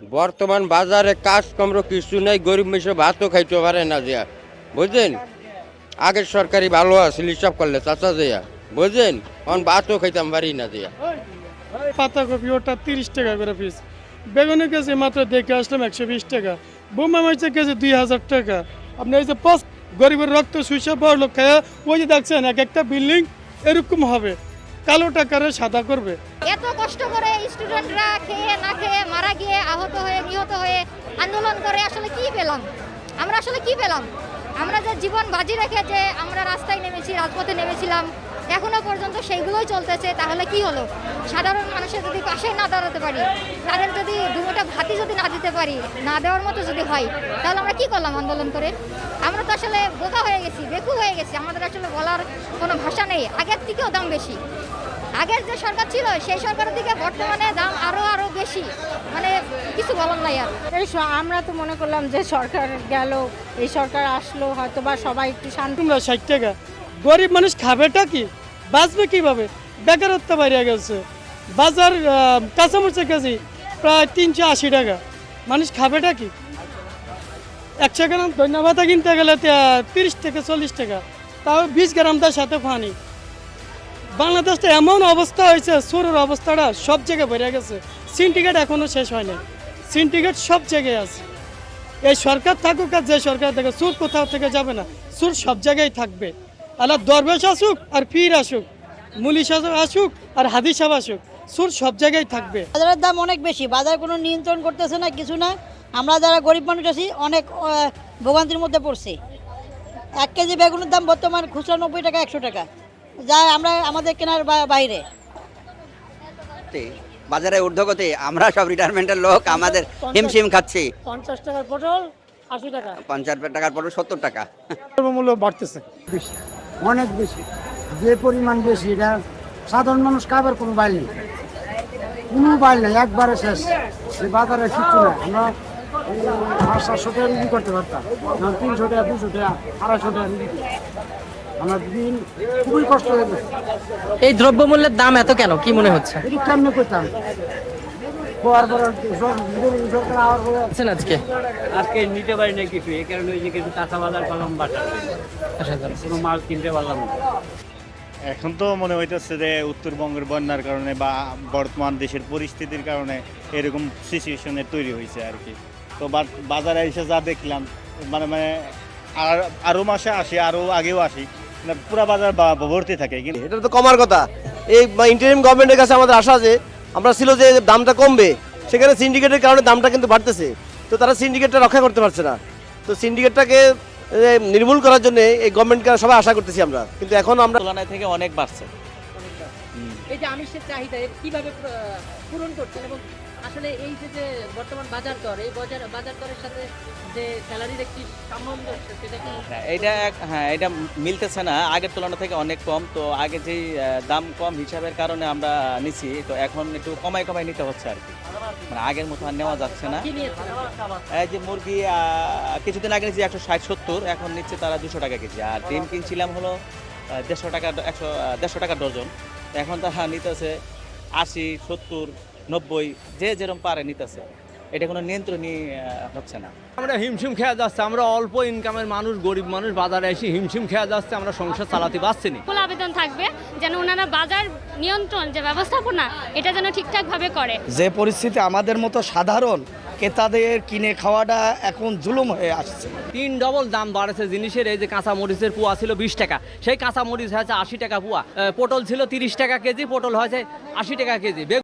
বর্তমান বাজারে কাজ কমর কিছু নেই গরিব মেশে ভাতও খাইতে পারে না দিয়া বুঝলেন আগের সরকারি ভালো আছে হিসাব করলে চাচা দিয়া বুঝলেন এখন ভাতও খাইতাম পারি না দিয়া পাতাকপি ওটা তিরিশ টাকা করে পিস বেগুনের কেজি মাত্র দেখে আসলাম একশো বিশ টাকা। বোমা মাছের কেজি দুই হাজার টাকা। আপনি এই যে পাঁচ গরিবের রক্ত শুষে বড় লোক খায় ওই যে দেখছেন এক একটা বিল্ডিং এরকম হবে। কালো টাকারে সাদা করবে। এত কষ্ট করে স্টুডেন্টরা খেয়ে না খেয়ে মারা গিয়ে আহত হয়ে, নিহত হয়ে আন্দোলন করে আসলে কি পেলাম? আমরা আসলে কি পেলাম? আমরা যে জীবন বাজি রেখে যে আমরা রাস্তায় নেমেছি, রাজপথে নেমেছিলাম, এখনও পর্যন্ত সেইগুলোই চলতেছে, তাহলে কি হলো? সাধারণ মানুষের যদি পাশে না দাঁড়াতে পারি, তাদের যদি দুটা ভাতি যদি না দিতে পারি, না দেওয়ার মতো যদি হয়, তাহলে আমরা কি করলাম আন্দোলন করে? আমরা তো আসলে বোকা হয়ে গেছি, বেকু হয়ে গেছি, আমাদের আসলে বলার কোনো ভাষা নেই। আগের থেকেও দাম বেশি। আগের যে সরকার ছিল সেই সরকারের দিকে বর্তমানে দাম আরও আরও বেশি। মানে কিছু বলার নাই আর। এই আমরা তো মনে করলাম যে সরকার গেল এই সরকার আসলো হয়তো বা সবাই একটু শান্তি ষাট টাকা। গরিব মানুষ খাবেটা কি? বাঁচবে কীভাবে? বেকারত্ব বাইরে গেছে। বাজার কাঁচামরিচের কেজি প্রায় তিনশো আশি টাকা। মানুষ খাবেটা কি? একশো গ্রাম ধন্যবাদ। কিনতে গেলে তিরিশ থেকে চল্লিশ টাকা। তাও বিশ গ্রাম তার সাথে পানি বাংলাদেশটা এমন অবস্থা হয়েছে সুরের অবস্থাটা সব জায়গায় বেড়ে গেছে। সিন্ডিকেট এখনও শেষ হয়নি। সিন্ডিকেট সব জায়গায় আছে। এই সরকার থাকুক আর যে সরকার থাকে, সুর কোথাও থেকে যাবে না, সুর সব জায়গায় থাকবে। আল্লাহ দরবেশ আসুক আর পীর আসুক, মুলি সাহেব আসুক আর হাদিস আসুক, সুর সব জায়গায় থাকবে। বাজারের দাম অনেক বেশি, বাজার কোনো নিয়ন্ত্রণ করতেছে না, কিছু না। আমরা যারা গরিব মানুষ আছি, অনেক ভোগান্তির মধ্যে পড়ছি। এক কেজি বেগুনের দাম বর্তমান খুচরা নব্বই টাকা, একশো টাকা। যা আমরা আমাদের কেনার বা- বাইরে। তে, বাজারে ঊর্ধ্বগতি আমরা সব রিটায়ারমেন্টের লোক আমাদের হিমশিম খাচ্ছি। পঞ্চাশ টাকার পটল আশি টাকা। পঞ্চাশ টাকার পর সত্তর টাকা। দ্রব্যমূল্য বাড়তেছে। বেশি অনেক বেশি। যে পরিমাণ বেশি এটা সাধারণ মানুষ খাবার কোনো বাইল নেই। কোনো বাইল নেই একবারে শেষ। এই বাজারে কিচ্ছু নেই। আমরা পাঁচ সাতশো টাকা বিক্রি করতে পারতাম। তিনশো টাকা দুশো টাকা আড়াইশো টাকা। আমরা দিন খুবই কষ্ট হয়ে গেছে। এই দ্রব্যমূল্যের দাম এত কেন? কি মনে হচ্ছে? এটি কেমনে করতাম হওয়ার পরে সরকার আওয়ার পরে আছেন আজকে? আজকে নিতে পারি না কিছু এই কারণে ওই যে কিছু কাঁচা বাজার আচ্ছা, কোনো মাল কিনতে পারলাম না। এখন তো মনে হইতেছে যে উত্তরবঙ্গের বন্যার কারণে বা বর্তমান দেশের পরিস্থিতির কারণে এরকম সিচুয়েশনের তৈরি হয়েছে আর কি। তো বাজারে এসে যা দেখলাম মানে মানে আর আরও মাসে আসি আরও আগেও আসি। পুরা বাজার বা- ভর্তি থাকে কিন্তু এটা তো কমার কথা। এই ইন্টারিম গভর্নমেন্টের কাছে আমাদের আশা আছে আমরা ছিল যে দামটা কমবে সেখানে সিন্ডিকেটের কারণে দামটা কিন্তু বাড়তেছে। তো তারা সিন্ডিকেটটা রক্ষা করতে পারছে না। তো সিন্ডিকেটটাকে নির্মূল করার জন্য এই গভর্নমেন্টকে সবাই আশা করতেছি আমরা। কিন্তু এখন আমরা তুলনায় থেকে অনেক বাড়ছে। এই যে আমিষের চাহিদা কীভাবে পূরণ করছেন এবং আসলে এই যে যে বর্তমান বাজার দর এই বাজার বাজার দরের সাথে যে স্যালারির একটি সামঞ্জস্য সেটা কি এটা এক- হ্যাঁ এটা মিলতেছে না। আগের তুলনা থেকে অনেক কম। তো আগে যেই দাম কম হিসাবের কারণে আমরা নিছি তো এখন একটু কমাই কমাই নিতে হচ্ছে আর কি। মানে আগের মতো আর নেওয়া যাচ্ছে না। এই যে মুরগি কিছুদিন আগে নিচ্ছি একশো ষাট সত্তর এখন নিচ্ছে তারা দুশো টাকা কেজি। আর ডিম কিনছিলাম হলো দেড়শো টাকা একশো দেড়শো টাকা ডজন। এখন তারা নিতেছে আশি সত্তর। নব্বই যে যেরকম পারে নিতেছে। এটা কোনো নিয়ন্ত্রণই হচ্ছে না। আমরা হিমশিম খেয়ে যাচ্ছে আমরা অল্প ইনকামের মানুষ গরিব মানুষ বাজারে এসে হিমশিম খেয়ে যাচ্ছে আমরা সংসার চালাতে পারছি না। ফুল আবেদন থাকবে যেন ওনারা বাজার নিয়ন্ত্রণ যে ব্যবস্থাপনা এটা যেন ঠিকঠাকভাবে করে। যে পরিস্থিতি আমাদের মতো সাধারণ ক্রেতাদের কিনে খাওয়াটা এখন জুলুম হয়ে আসছে। তিন ডবল দাম বাড়েছে জিনিসের এই যে কাঁচা মরিচের পুয়া ছিল বিশ টাকা সেই কাঁচা মরিচ হয়েছে আশি টাকা পুয়া পটল ছিল তিরিশ টাকা কেজি পটল হয়েছে আশি টাকা কেজি। বেগুন